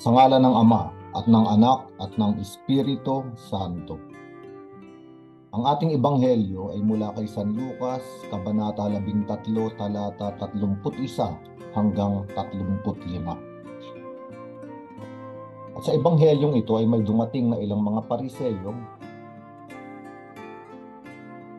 Sa ngala ng Ama at ng Anak at ng Espiritu Santo. Ang ating ebanghelyo ay mula kay San Lucas, Kabanata 13, talata 31 hanggang 35. At sa ebanghelyong ito ay may dumating na ilang mga pariseyo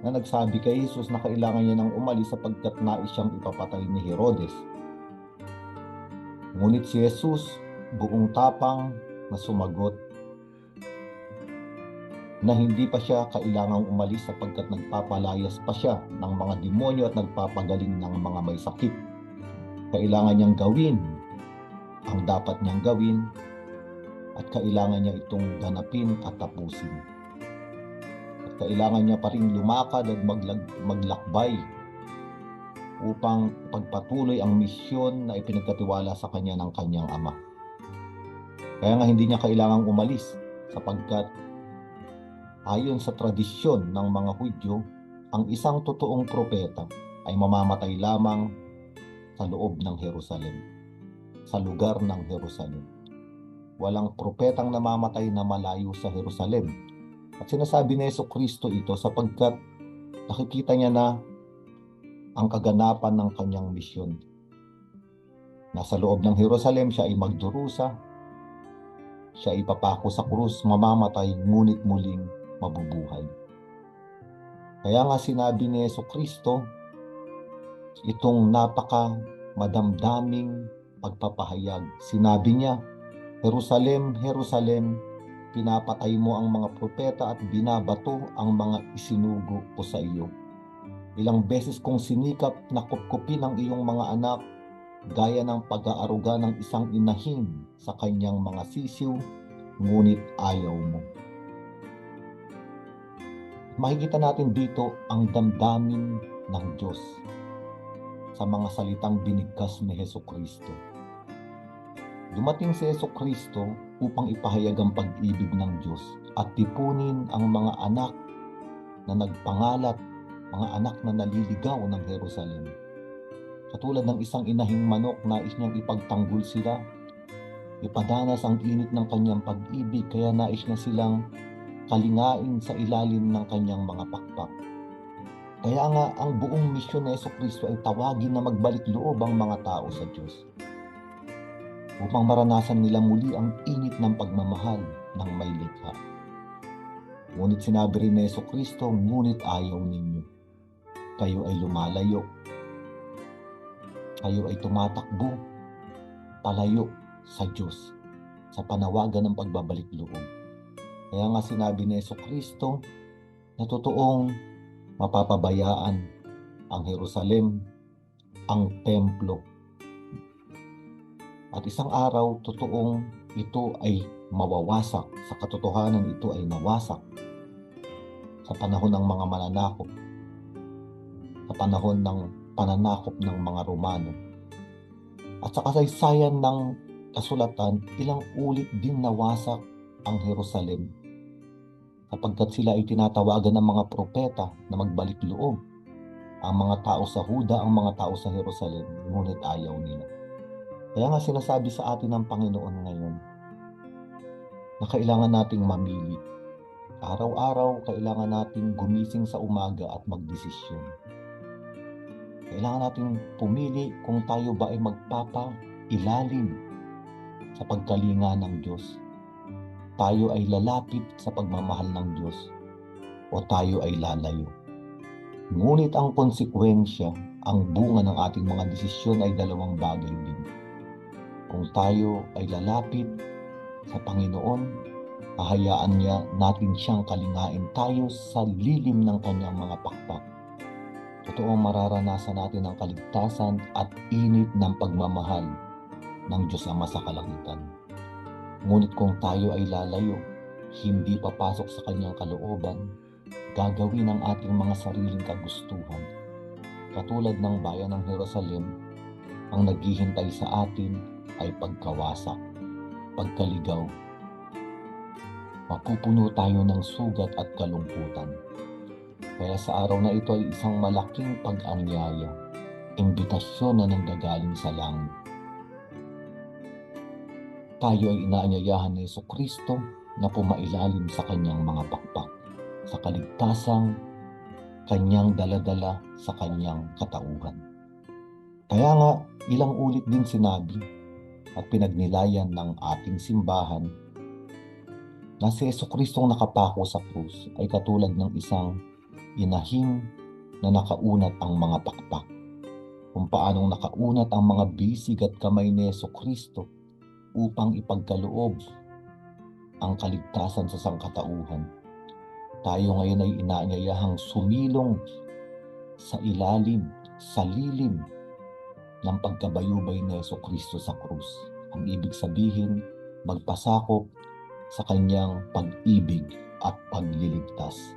na nagsabi kay Jesus na kailangan niya nang umalis sapagkat nais siyang ipapatay ni Herodes. Ngunit si Jesus buong tapang na sumagot na hindi pa siya kailangang umalis sapagkat nagpapalayas pa siya ng mga demonyo at nagpapagaling ng mga may sakit. Kailangan niyang gawin ang dapat niyang gawin at kailangan niya itong ganapin at tapusin. At kailangan niya pa rin lumakad at maglag, maglakbay upang pagpatuloy ang misyon na ipinagkatiwala sa kanya ng kanyang ama. Kaya nga hindi niya kailangang umalis sapagkat ayon sa tradisyon ng mga Hudyo, ang isang totoong propeta ay mamamatay lamang sa loob ng Jerusalem, sa lugar ng Jerusalem. Walang propetang namamatay na malayo sa Jerusalem. At sinasabi ni Yeso Kristo ito sapagkat nakikita niya na ang kaganapan ng kanyang misyon. Nasa loob ng Jerusalem siya ay magdurusa, siya ay papako sa krus, mamamatay, ngunit muling mabubuhay. Kaya nga sinabi ni Yeso Kristo, itong napaka madamdaming pagpapahayag. Sinabi niya, Jerusalem, Jerusalem, pinapatay mo ang mga propeta at binabato ang mga isinugo ko sa iyo. Ilang beses kong sinikap na kupkupin ang iyong mga anak gaya ng pag-aaruga ng isang inahin sa kanyang mga sisiw, ngunit ayaw mo. Makikita natin dito ang damdamin ng Diyos sa mga salitang binigkas ni Heso Kristo. Dumating si Heso Kristo upang ipahayag ang pag-ibig ng Diyos at tipunin ang mga anak na nagpangalat, mga anak na naliligaw ng Jerusalem. Katulad ng isang inahing manok, nais niyang ipagtanggol sila. Ipadanas ang init ng kanyang pag-ibig, kaya nais niya silang kalingain sa ilalim ng kanyang mga pakpak. Kaya nga ang buong misyon ni Yeso Kristo ay tawagin na magbalik loob ang mga tao sa Diyos upang maranasan nila muli ang init ng pagmamahal ng may likha. Ngunit sinabi rin ni Yeso Kristo, ngunit ayaw ninyo. Kayo ay lumalayo. Kayo ay tumatakbo palayo sa Diyos sa panawagan ng pagbabalik loob. Kaya nga sinabi ni Yeso Kristo na totoong mapapabayaan ang Jerusalem, ang templo. At isang araw, totoong ito ay mawawasak. Sa katotohanan, ito ay nawasak sa panahon ng mga mananakop, sa panahon ng pananakop ng mga Romano. At sa kasaysayan ng kasulatan, ilang ulit din nawasak ang Jerusalem sapagkat sila ay tinatawagan ng mga propeta na magbalik loob. Ang mga tao sa Huda, ang mga tao sa Jerusalem, ngunit ayaw nila. Kaya nga sinasabi sa atin ng Panginoon ngayon na kailangan nating mamili. Araw-araw, kailangan nating gumising sa umaga at magdesisyon. Kailangan nating pumili kung tayo ba ay magpapa ilalim sa pagkalinga ng Diyos tayo ay lalapit sa pagmamahal ng Diyos o tayo ay lalayo. Ngunit ang konsekwensya, ang bunga ng ating mga desisyon ay dalawang bagay din. Kung tayo ay lalapit sa Panginoon, hahayaan niya natin siyang kalingain tayo sa lilim ng kanyang mga pakpak. Totoo mararanasan natin ang kaligtasan at init ng pagmamahal ng Diyos Ama sa kalangitan. Ngunit kung tayo ay lalayo, hindi papasok sa kanyang kalooban, gagawin ang ating mga sariling kagustuhan. Katulad ng bayan ng Jerusalem, ang naghihintay sa atin ay pagkawasak, pagkaligaw. Mapupuno tayo ng sugat at kalungkutan. Kaya sa araw na ito ay isang malaking pag-anyaya, imbitasyon na nanggagaling sa langit tayo ay inaanyayahan ni Yeso Kristo na pumailalim sa kanyang mga pakpak, sa kaligtasang kanyang daladala sa kanyang katauhan. Kaya nga, ilang ulit din sinabi at pinagnilayan ng ating simbahan na si Yeso Kristong nakapako sa krus ay katulad ng isang inahing na nakaunat ang mga pakpak. Kung paanong nakaunat ang mga bisig at kamay ni Yeso Kristo upang ipagkaloob ang kaligtasan sa sangkatauhan. Tayo ngayon ay inaanyayahang sumilong sa ilalim, sa lilim ng pagkabayubay ni Yeso Kristo sa krus. Ang ibig sabihin, magpasakop sa kanyang pag-ibig at pagliligtas.